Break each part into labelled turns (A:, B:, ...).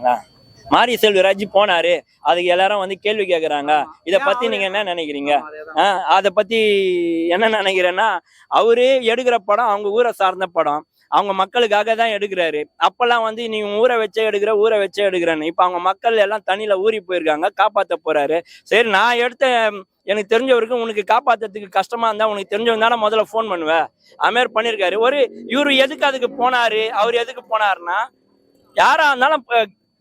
A: போனாங்களா மாரி செல்வராஜ் போனாரு. அதுக்கு எல்லாரும் வந்து கேள்வி கேக்குறாங்க. இத பத்தி நீங்க என்ன நினைக்கிறீங்க? ஆ, அத பத்தி என்ன நினைக்கிறேன்னா அவரு எடுக்கிற படம் அவங்க ஊரை சார்ந்த படம். அவங்க மக்களுக்காக தான் எடுக்கிறாரு. அப்பெல்லாம் வந்து நீ ஊரை வச்சே எடுக்கிற ஊரை வச்சே எடுக்கிறேன்னு. இப்ப அவங்க மக்கள் எல்லாம் தண்ணியில ஊறி போயிருக்காங்க காப்பாத்த போறாரு. சரி நான் எடுத்த எனக்கு தெரிஞ்சவருக்கு உனக்கு காப்பாத்துறதுக்கு கஷ்டமா இருந்தா உனக்கு தெரிஞ்சவங்க தானே முதல்ல ஃபோன் பண்ணுவேன் அதுமாரி பண்ணிருக்காரு. ஒரு இவரு எதுக்கு அதுக்கு போனாரு? அவர் எதுக்கு போனாருன்னா யாரா இருந்தாலும்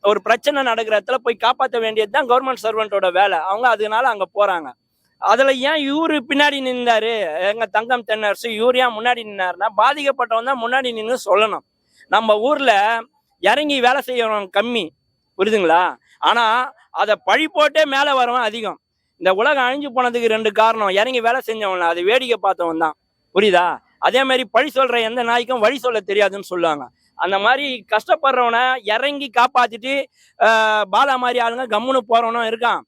A: ஒரு பிரச்சனை நடக்கிற இடத்துல போய் காப்பாற்ற வேண்டியது தான் கவர்மெண்ட் சர்வெண்ட்டோட வேலை. அவங்க அதனால அங்கே போறாங்க. அதுல ஏன் இவரு பின்னாடி நின்றாரு எங்கள் தங்கம் தென்னரசு இவர் ஏன் முன்னாடி நின்னாருன்னா பாதிக்கப்பட்டவன் தான் முன்னாடி நின்று சொல்லணும். நம்ம ஊர்ல இறங்கி வேலை செய்யறவன் கம்மி. புரியுதுங்களா? ஆனா அதை பழி போட்டே மேலே வரவன் அதிகம். இந்த உலகம் அழிஞ்சு போனதுக்கு ரெண்டு காரணம். இறங்கி வேலை செஞ்சவன் அது வேடிக்கை பார்த்தவன் தான். புரியுதா? அதே மாதிரி பழி சொல்ற எந்த நாய்க்கும் வழி சொல்ல தெரியாதுன்னு சொல்லுவாங்க. அந்த மாதிரி கஷ்டப்படுறவனை இறங்கி காப்பாத்திட்டு பாலா மாதிரி ஆளுங்க கம்முன்னு போறவனும் இருக்கான்.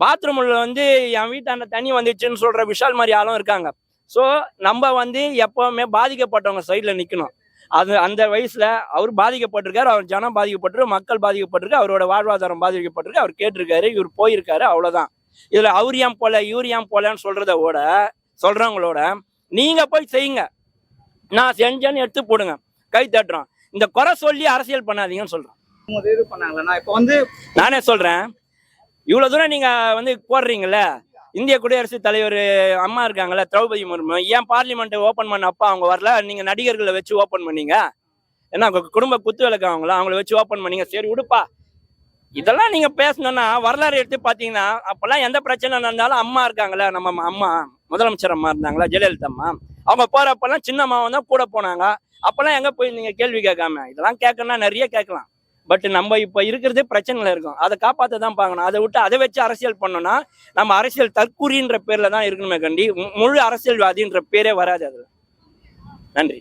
A: பாத்ரூம்ல வந்து என் வீட்டாண்ட தண்ணி வந்துச்சுன்னு சொல்ற விஷால் மாதிரி ஆளும் இருக்காங்க. ஸோ நம்ம வந்து எப்பவுமே பாதிக்கப்பட்டவங்க சைடில் நிற்கணும் அது அந்த வயசுல அவர் பாதிக்கப்பட்டிருக்காரு அவர் ஜனம் பாதிக்கப்பட்டிருக்கு மக்கள் பாதிக்கப்பட்டிருக்கு அவரோட வாழ்வாதாரம் பாதிக்கப்பட்டிருக்கு அவர் கேட்டிருக்காரு இவர் போயிருக்காரு அவ்வளவுதான். இதுல அவர் ஏன் போல இவர் ஏன் போலன்னு சொல்றத விட சொல்றவங்களோட நீங்க போய் செய்யுங்க. நான் செஞ்சேன்னு எடுத்து போடுங்க. கை தட்டுறோம். இந்த குறை சொல்லி அரசியல் பண்ணாதீங்கன்னு சொல்றேன்
B: இது பண்ணாங்களா? இப்போ வந்து
A: நானே சொல்றேன். இவ்வளவு தூரம் நீங்க வந்து போடுறீங்கல்ல? இந்திய குடியரசுத் தலைவர் அம்மா இருக்காங்கல்ல திரௌபதி முர்மு ஏன் பார்லிமெண்ட் ஓபன் பண்ண அப்பா அவங்க வரல? நீங்க நடிகர்களை வச்சு ஓபன் பண்ணீங்க. உங்க குடும்ப குத்து விளக்கு அவங்கள அவங்கள வச்சு ஓபன் பண்ணீங்க. சரி விடுப்பா இதெல்லாம் நீங்க பேசணும்னா வரலாறு எடுத்து பாத்தீங்கன்னா அப்பெல்லாம் எந்த பிரச்சனை நடந்தாலும் அம்மா இருக்காங்கல்ல நம்ம அம்மா- அம்மா முதலமைச்சர் அம்மா இருந்தாங்களா ஜெயலலிதா அம்மா. அவங்க போறப்பெல்லாம் சின்ன மாவன் தான் கூட போனாங்க. அப்பெல்லாம் எங்க போய் நீங்க கேள்வி கேட்காம? இதெல்லாம் கேட்கணும்னா நிறைய கேட்கலாம். பட் நம்ம இப்ப இருக்கிறதே பிரச்சனைல இருக்கும். அதை காப்பாத்த தான் பார்க்கணும். அதை விட்டு அதை வச்சு அரசியல் பண்ணோம்னா நம்ம அரசியல் தற்கூரின்ற பேர்ல தான் இருக்கணுமே கண்டி. முழு அரசியல்வாதின்ற பேரே வராது அதுல. நன்றி.